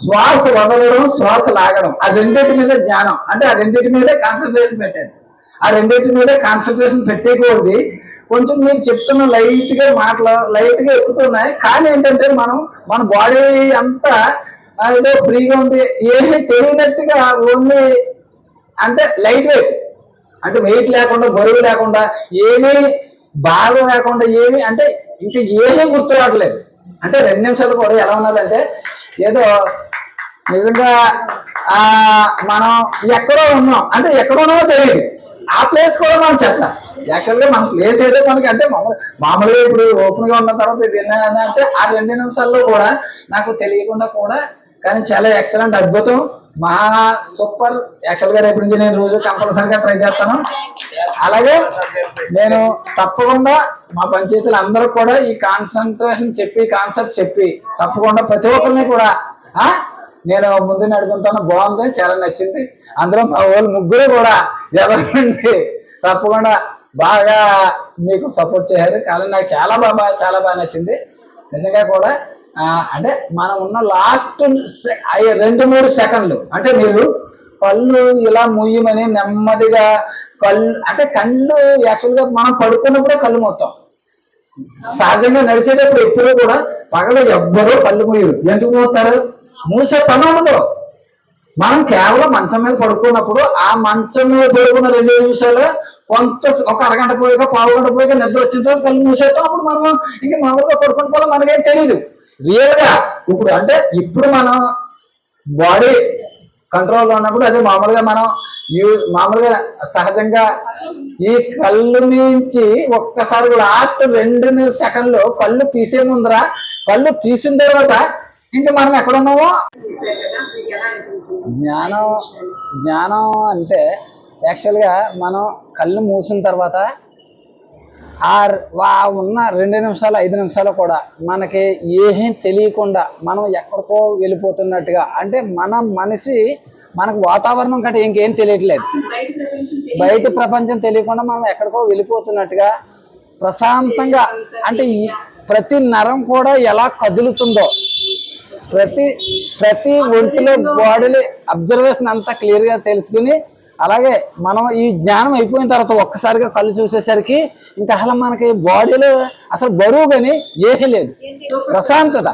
శ్వాస వదలడం శ్వాస లాగడం ఆ రెండింటి మీద జ్ఞానం. అంటే ఆ రెండింటి మీదే కాన్సన్ట్రేషన్ పెట్టండి ఆ రెండింటి మీదే కాన్సన్ట్రేషన్ పెట్టేకూడదు. కొంచెం మీరు చెప్తున్న లైట్గా మాటలు లైట్గా ఎక్కుతున్నాయి. కానీ ఏంటంటే మనం మన బాడీ అంతా ఏదో ఫ్రీగా ఉంది. ఏమీ తెలియనట్టుగా ఓన్లీ అంటే లైట్ వెయిట్. అంటే వెయిట్ లేకుండా బరువు లేకుండా ఏమీ బాధ లేకుండా ఏమీ అంటే ఇంకా ఏమీ గుర్తు రావట్లేదు అంటే రెండు నిమిషాలు కూడా ఎలా ఉన్నదంటే ఏదో నిజంగా ఆ మనం ఎక్కడో ఉన్నాం. అంటే ఎక్కడో ఉన్నామో తెలియదు. ఆ ప్లేస్ కూడా మనం చెప్పాం యాక్చువల్గా మన ప్లేస్ ఏదో మనకి అంటే మామూలు మామూలుగా ఇప్పుడు ఓపెన్గా ఉన్న తర్వాత ఇది అంటే ఆ రెండు నిమిషాల్లో కూడా నాకు తెలియకుండా కూడా కానీ చాలా ఎక్సలెంట్ అద్భుతం. మహా సూపర్. యాక్చువల్గా రేపు నుంచి నేను రోజు కంపల్సరిగా ట్రై చేస్తాను. అలాగే నేను తప్పకుండా మా పంచాయతీలు అందరూ కూడా ఈ కాన్సన్ట్రేషన్ చెప్పి కాన్సెప్ట్ చెప్పి తప్పకుండా ప్రతి ఒక్కరిని కూడా నేను ముందు నడుకుంటాను బాగుంది చాలా నచ్చింది. అందులో మా వాళ్ళు ముగ్గురు కూడా ఎవరండి తప్పకుండా బాగా మీకు సపోర్ట్ చేశారు. కానీ నాకు చాలా బాగా చాలా బాగా నచ్చింది. నిజంగా కూడా అంటే మనం ఉన్న లాస్ట్ రెండు మూడు సెకండ్లు. అంటే మీరు కళ్ళు ఇలా ముయ్యమని నెమ్మదిగా కళ్ళు అంటే కళ్ళు యాక్చువల్గా మనం పడుకున్నప్పుడే కళ్ళు మొత్తం. సహజంగా నడిచేటప్పుడు ఎప్పుడూ కూడా పగలు ఎవ్వరూ కళ్ళు ముయ్యరు ఎందుకు మూస్తారు మూసే పని ఉండదు మనం కేవలం మంచం మీద పడుకున్నప్పుడు ఆ మంచం మీద పడుకున్న రెండు నిమిషాలు కొంత ఒక అరగంట పోయాక పావు గంట పోయాక నిద్ర వచ్చిన తర్వాత కళ్ళు మూసేస్తాం. అప్పుడు మనం ఇంకా మామూలుగా పడుకుని పోవాలి మనకేం తెలియదు రియల్గా ఇప్పుడు అంటే ఇప్పుడు మనం బాడీ కంట్రోల్లో ఉన్నప్పుడు అదే మామూలుగా మనం యూ- మామూలుగా సహజంగా ఈ కళ్ళు నుంచి ఒక్కసారి లాస్ట్ రెండు సెకండ్లు కళ్ళు తీసే ముందర కళ్ళు తీసిన తర్వాత ఇంకా మనం ఎక్కడున్నామో జ్ఞానం జ్ఞానం అంటే యాక్చువల్గా మనం కళ్ళు మూసిన తర్వాత ఆ వా ఉన్న రెండు నిమిషాలు ఐదు నిమిషాలు కూడా మనకి ఏమీ తెలియకుండా మనం ఎక్కడికో వెళ్ళిపోతున్నట్టుగా. అంటే మన మనిషి మనకు వాతావరణం కంటే ఇంకేం తెలియట్లేదు. బయట ప్రపంచం తెలియకుండా మనం ఎక్కడికో వెళ్ళిపోతున్నట్టుగా ప్రశాంతంగా అంటే ప్రతి నరం కూడా ఎలా కదులుతుందో ప్రతి ప్రతి ఒంటిలో బాడీలో అబ్జర్వేషన్ అంతా క్లియర్గా తెలుసుకుని అలాగే మనం ఈ జ్ఞానం అయిపోయిన తర్వాత ఒక్కసారిగా కళ్ళు చూసేసరికి ఇంకా అసలు మనకి బాడీలో అసలు బరువు కానీ ఏమీ లేదు. ప్రశాంతత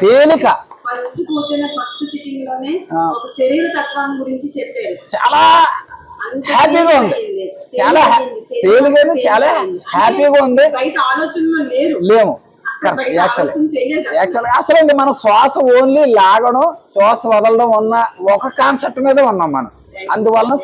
తేలిక. ఫస్ట్ కూర్చున్న ఫస్ట్ సిట్టింగ్లోనే ఆ. ఒక శరీర తత్వాన్ని గురించి చెప్పారు. చాలా హ్యాపీగా ఉంది. చాలా తేలికైంది. చాలా. హ్యాపీగా ఉంది. బయట ఆలోచనలు లేరు లేము అసలు బయట యాక్చువల్ ఆలోచన చేయలేదు అసలు. యాక్చువల్ అసలు అండి మనం శ్వాస ఓన్లీ లాగడం శ్వాస వదలడం ఉన్న ఒక కాన్సెప్ట్ మీద ఉన్నాం మనం అందువలన